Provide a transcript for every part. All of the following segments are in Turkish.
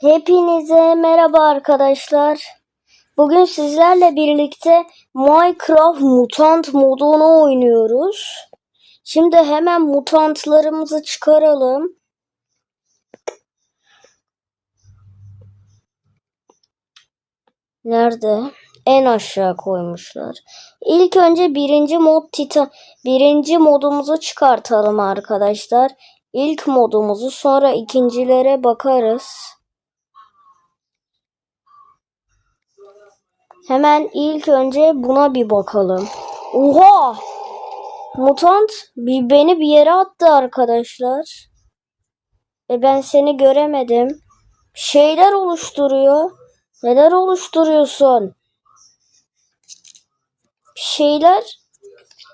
Hepinize merhaba arkadaşlar. Bugün sizlerle birlikte Minecraft Mutant modunu oynuyoruz. Şimdi hemen mutantlarımızı çıkaralım. Nerede? En aşağı koymuşlar. İlk önce birinci mod Titan, birinci modumuzu çıkartalım arkadaşlar. İlk modumuzu sonra ikincilere bakarız. Hemen ilk önce buna bir bakalım. Oha! Mutant bir beni bir yere attı arkadaşlar. Ve ben seni göremedim. Şeyler oluşturuyor. Neler oluşturuyorsun? Şeyler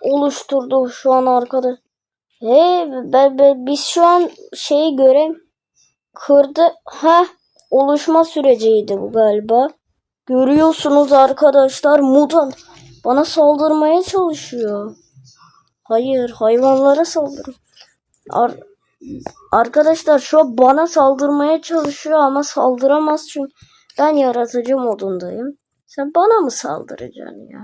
oluşturdu şu an arkada. He, be, be, biz şu an şeyi görem kırdı. Ha, oluşma süreciydi bu galiba. Görüyorsunuz arkadaşlar mutant bana saldırmaya çalışıyor. Hayır hayvanlara saldır. Ar- arkadaşlar şu an bana saldırmaya çalışıyor ama saldıramaz çünkü ben yaratıcı modundayım. Sen bana mı saldıracaksın ya?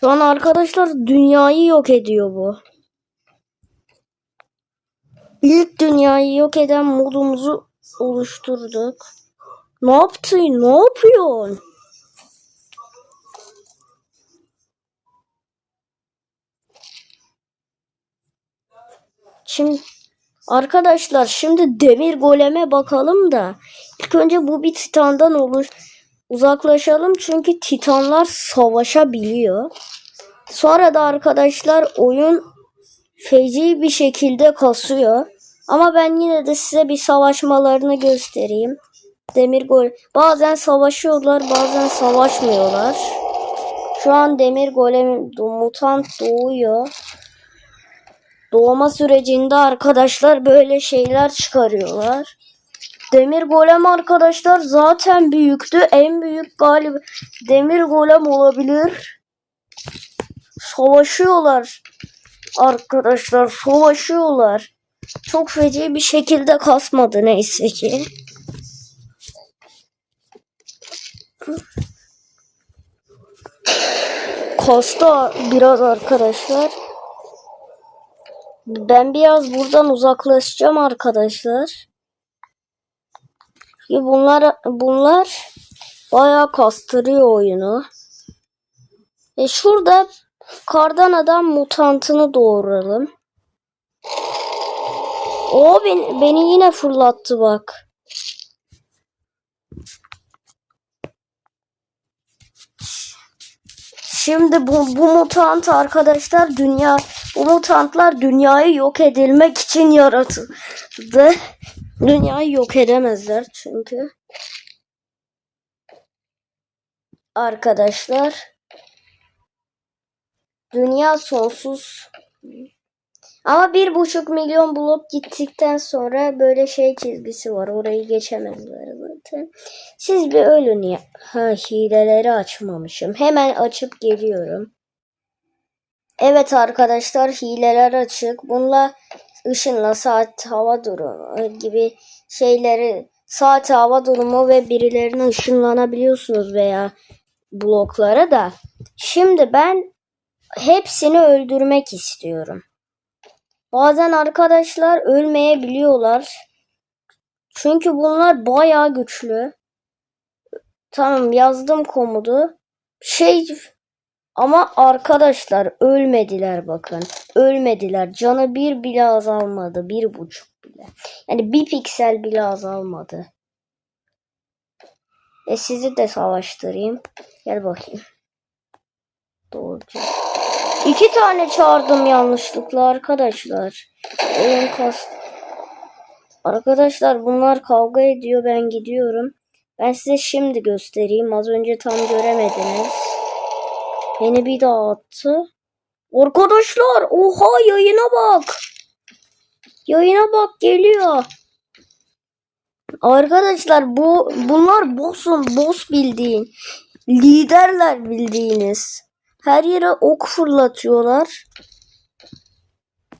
Şu an arkadaşlar dünyayı yok ediyor bu. İlk dünyayı yok eden modumuzu oluşturduk. Ne yaptın? Ne yapıyorsun? Şimdi arkadaşlar şimdi demir goleme bakalım da ilk önce bu bir titandan olur uzaklaşalım çünkü titanlar savaşabiliyor. Sonra da arkadaşlar oyun feci bir şekilde kasıyor. Ama ben yine de size bir savaşmalarını göstereyim. Demir gol. Bazen savaşıyorlar, bazen savaşmıyorlar. Şu an demir golem mutant doğuyor. Doğma sürecinde arkadaşlar böyle şeyler çıkarıyorlar. Demir golem arkadaşlar zaten büyüktü. En büyük galiba demir golem olabilir. Savaşıyorlar. Arkadaşlar savaşıyorlar. Çok feci bir şekilde kasmadı neyse ki. Kasta biraz arkadaşlar. Ben biraz buradan uzaklaşacağım arkadaşlar. Ya bunlar bunlar bayağı kastırıyor oyunu. E şurada kardan adam mutantını doğuralım. O beni, beni yine fırlattı bak. Şimdi bu, bu mutant arkadaşlar dünya bu mutantlar dünyayı yok edilmek için yaratıldı. Dünyayı yok edemezler çünkü. Arkadaşlar dünya sonsuz ama bir buçuk milyon blok gittikten sonra böyle şey çizgisi var. Orayı geçemezler zaten. Siz bir ölün ya. Ha hileleri açmamışım. Hemen açıp geliyorum. Evet arkadaşlar hileler açık. Bununla ışınla saat hava durumu gibi şeyleri saat hava durumu ve birilerine ışınlanabiliyorsunuz veya bloklara da. Şimdi ben hepsini öldürmek istiyorum. Bazen arkadaşlar ölmeyebiliyorlar. Çünkü bunlar bayağı güçlü. Tamam yazdım komudu. Şey ama arkadaşlar ölmediler bakın. Ölmediler. Canı bir bile azalmadı. Bir buçuk bile. Yani bir piksel bile azalmadı. E sizi de savaştırayım. Gel bakayım. Doğruca. İki tane çağırdım yanlışlıkla arkadaşlar. Oyun kas. Arkadaşlar bunlar kavga ediyor. Ben gidiyorum. Ben size şimdi göstereyim. Az önce tam göremediniz. Beni bir daha. Arkadaşlar oha yayına bak. Yayına bak geliyor. Arkadaşlar bu bunlar boss'un boss bildiğin. Liderler bildiğiniz. Her yere ok fırlatıyorlar.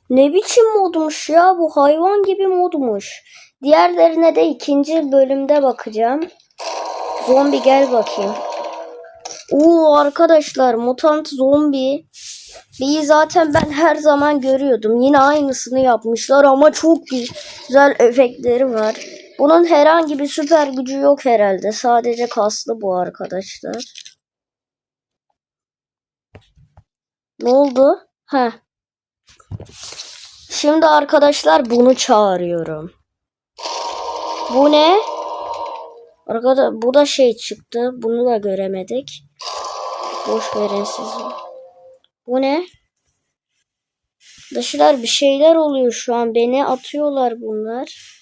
Ne biçim modmuş ya bu hayvan gibi modmuş. Diğerlerine de ikinci bölümde bakacağım. Zombi gel bakayım. Oo arkadaşlar mutant zombi. Bir zaten ben her zaman görüyordum. Yine aynısını yapmışlar ama çok güzel efektleri var. Bunun herhangi bir süper gücü yok herhalde. Sadece kaslı bu arkadaşlar. Ne oldu? Heh. Şimdi arkadaşlar bunu çağırıyorum. Bu ne? Arkada bu da şey çıktı. Bunu da göremedik. Boş verin siz. Bu ne? Dışlar bir şeyler oluyor şu an. Beni atıyorlar bunlar.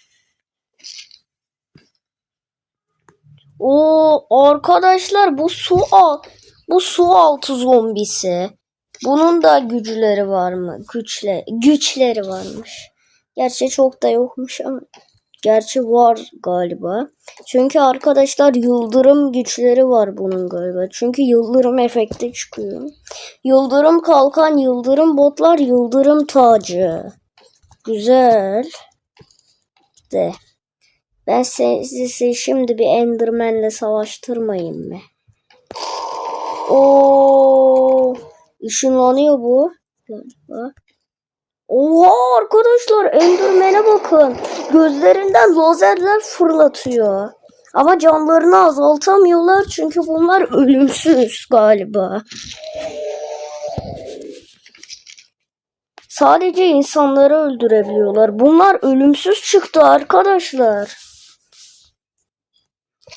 O arkadaşlar bu su al bu su altı zombisi. Bunun da güçleri var mı? Güçle güçleri varmış. Gerçi çok da yokmuş ama gerçi var galiba. Çünkü arkadaşlar yıldırım güçleri var bunun galiba. Çünkü yıldırım efekti çıkıyor. Yıldırım kalkan, yıldırım botlar, yıldırım tacı. Güzel. De. Ben sizi şimdi bir Enderman'le savaştırmayayım mı? Oo, ışınlanıyor bu. Galiba. Oha arkadaşlar Enderman'e bakın. Gözlerinden lazerler fırlatıyor. Ama canlarını azaltamıyorlar çünkü bunlar ölümsüz galiba. Sadece insanları öldürebiliyorlar. Bunlar ölümsüz çıktı arkadaşlar.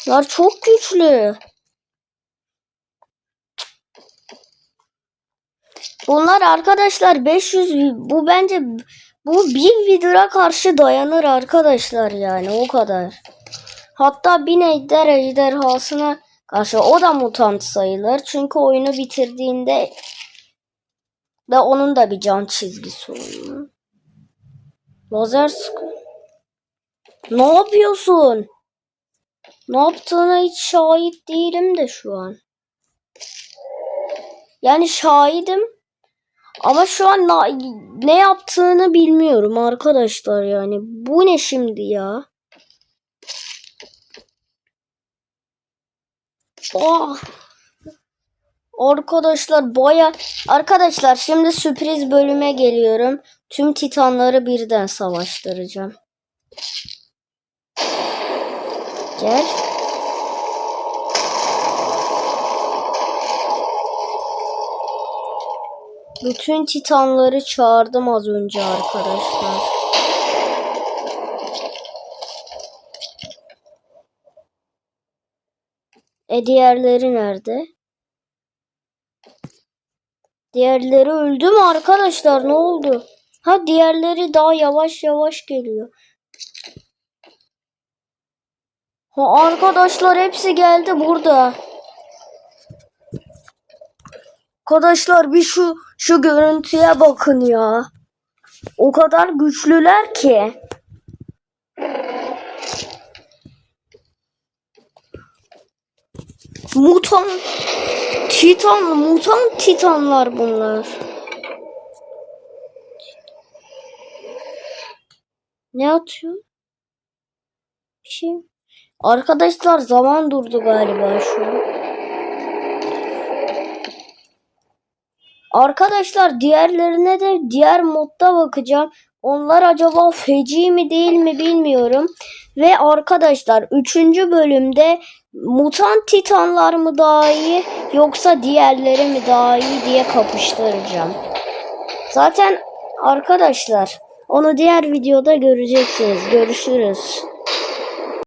Bunlar çok güçlü. Bunlar arkadaşlar 500 bu bence bu bir vidra karşı dayanır arkadaşlar yani o kadar. Hatta bin ejder ejderhasına karşı o da mutant sayılır. Çünkü oyunu bitirdiğinde ve onun da bir can çizgisi oluyor. Lazer. Ne yapıyorsun? Ne yaptığına hiç şahit değilim de şu an. Yani şahidim. Ama şu an ne yaptığını bilmiyorum arkadaşlar yani. Bu ne şimdi ya? Oh. Arkadaşlar baya arkadaşlar şimdi sürpriz bölüme geliyorum. Tüm titanları birden savaştıracağım. Gel. Bütün titanları çağırdım az önce arkadaşlar. E diğerleri nerede? Diğerleri öldü mü arkadaşlar? Ne oldu? Ha diğerleri daha yavaş yavaş geliyor. Ha arkadaşlar hepsi geldi burada. Arkadaşlar bir şu şu görüntüye bakın ya. O kadar güçlüler ki. Mutant Titan, mutant titanlar bunlar. Ne atıyor? Bir şey. Arkadaşlar zaman durdu galiba şu an. Arkadaşlar diğerlerine de diğer modda bakacağım. Onlar acaba feci mi değil mi bilmiyorum. Ve arkadaşlar 3. bölümde mutant titanlar mı daha iyi yoksa diğerleri mi daha iyi diye kapıştıracağım. Zaten arkadaşlar onu diğer videoda göreceksiniz. Görüşürüz.